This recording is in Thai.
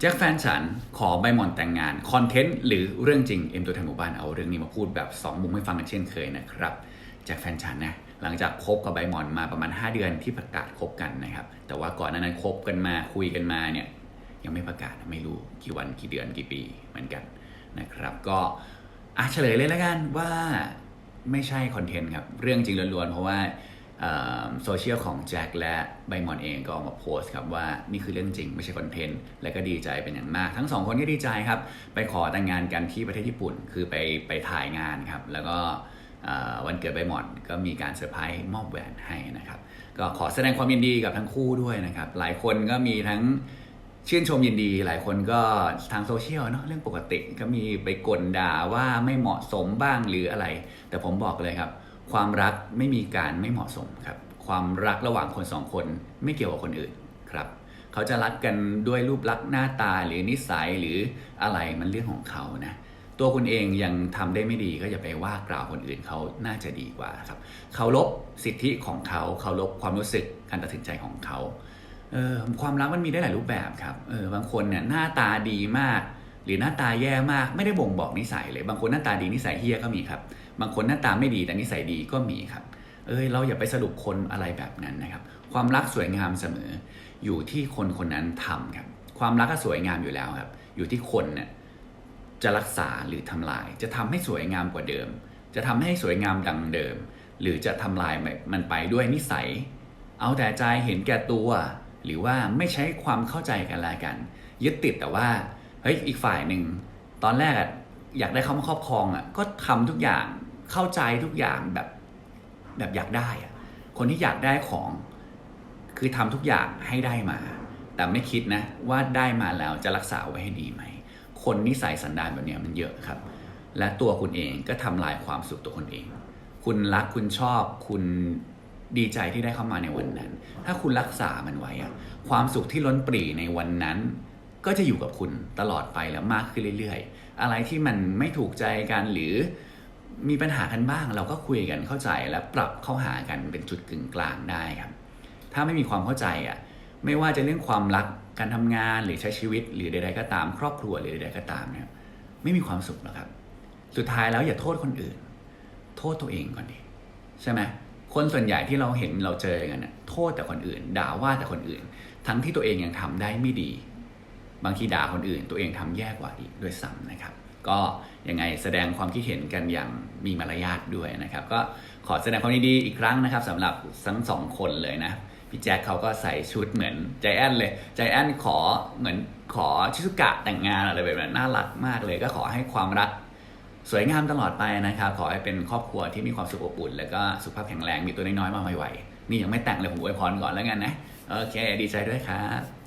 แจ็คแฟนฉันขอใบหมอนแต่งงานคอนเทนต์หรือเรื่องจริงเอ็มตัวแทนหมู่บ้านเอาเรื่องนี้มาพูดแบบ 2 มุมให้ฟังกันเช่นเคยนะครับแจ็คแฟนฉันนะหลังจากคบกับใบหมอนมาประมาณ 5 เดือนที่ประกาศคบกันนะครับแต่ว่าก่อนหนานั้นคบกันมาคุยกันมาเนี่ยยังไม่ประกาศไม่รู้กี่วันกี่เดือนกี่ปีเหมือนกันนะครับ ก็อะเฉลยเลยแล้วกันว่าไม่ใช่คอนเทนต์ครับเรื่องจริงล้วนๆเพราะว่า โซเชียลของแจ็คและใบหมอนเองก็ออกมาโพสต์ครับว่านี่คือเรื่องจริงไม่ใช่คอนเทนต์ และก็ดีใจเป็นอย่างมาก ทั้งสองคนก็ดีใจครับ ไปขอแต่งงานกันที่ประเทศญี่ปุ่น คือไปไปถ่ายงานครับ แล้วก็วันเกิดใบหมอนก็มีการเซอร์ไพรส์มอบแหวนให้นะครับ ก็ขอแสดงความยินดีกับทั้งคู่ด้วยนะครับ หลายคนก็มีทั้งชื่นชมยินดี หลายคนก็ทางโซเชียลเนาะเรื่องปกติก็มีไปกลด่าว่าไม่เหมาะสมบ้างหรืออะไร แต่ผมบอกเลยครับ ความรักไม่มีการไม่เหมาะสมครับ ความรักระหว่างคนสองคนไม่เกี่ยวกับคนอื่นครับเขาจะรักกันด้วยรูปลักษณ์หน้าตาหรือนิสัยหรืออะไรมันเรื่องของเขานะตัวคุณเองยังทำได้ไม่ดีก็อย่าไปว่ากล่าวคนอื่นเขาน่าจะดีกว่าครับเคารพสิทธิของเขาเคารพความรู้สึกการตัดสินใจของเขาเออความรักมันมีได้หลายรูปแบบครับเออบางคนเนี่ยหน้าตาดีมาก หรือหน้าตาแย่มากไม่ได้บ่งบอกนิสัยเลย บางคนหน้าตาดีนิสัยเฮี้ยก็มีครับ บางคนหน้าตาไม่ดีแต่นิสัยดีก็มีครับ เอ้ยเราอย่าไปสรุปคนอะไรแบบนั้นนะครับ ความรักสวยงามเสมอ อยู่ที่คนคนนั้นทำครับ ความรักก็สวยงามอยู่แล้วครับ อยู่ที่คนเนี่ยจะรักษาหรือทำลาย จะทำให้สวยงามกว่าเดิม จะทำให้สวยงามดังเดิม หรือจะทำลายมันไปด้วยนิสัย เอาแต่ใจเห็นแก่ตัว หรือว่าไม่ใช้ความเข้าใจกันและกัน ยึดติดแต่ว่า เฮ้ยอีกฝ่ายหนึ่งตอนแรกอยากได้เขามาครอบครองอะก็ทำทุกอย่างเข้าใจทุกอย่างแบบแบบอยากได้อะคนที่อยากได้ของคือทำทุกอย่างให้ได้มา แต่ไม่คิดนะว่าได้มาแล้วจะรักษาไว้ให้ดีไหม คนนิสัยสันดานแบบนี้มันเยอะครับ และตัวคุณเองก็ทำลายความสุขตัวคนเอง คุณรักคุณชอบคุณดีใจที่ได้เข้ามาในวันนั้น ถ้าคุณรักษามันไว้อะความสุขที่ล้นปรีในวันนั้น ก็จะอยู่กับคุณตลอดไปแล้วมากขึ้นเรื่อยๆ อะไรที่มันไม่ถูกใจกันหรือมีปัญหากันบ้าง เราก็คุยกันเข้าใจและปรับเข้าหากันเป็นจุดกึ่งกลางได้ครับ ถ้าไม่มีความเข้าใจอะไม่ว่าจะเรื่องความรักการทำงานหรือใช้ชีวิตหรือใดๆก็ตาม ครอบครัวหรือใดๆก็ตามเนี่ยไม่มีความสุขหรอกครับ สุดท้ายแล้วอย่าโทษคนอื่น โทษตัวเองก่อนดิใช่ไหมคนส่วนใหญ่ที่เราเห็นเราเจอกันน่ะโทษแต่คนอื่น ด่าว่าแต่คนอื่น ทั้งที่ตัวเองยังทำได้ไม่ดี บางทีด่าคนอื่น ตัวเองทำแย่กว่าอีกด้วยซ้ำนะครับ ก็ยังไงแสดงความคิดเห็นกันอย่างมีมารยาทด้วยนะครับ ก็ขอแสดงความยินดีอีกครั้งนะครับสำหรับทั้งสองคนเลยนะพี่แจ็คเขาก็ใส่ชุดเหมือนใจแอนเลยใจแอนขอเหมือนขอชิซุกะแต่งงานอะไรแบบนั้นน่ารักมากเลย ก็ขอให้ความรักสวยงามตลอดไปนะครับ ขอให้เป็นครอบครัวที่มีความสุขอบอุ่น แล้วก็สุขภาพแข็งแรงมีตัวน้อยๆมาไวๆนี่ยังไม่แต่งเลยผมอวยพรก่อนแล้วกันนะ โอเค ดีใจด้วยครับ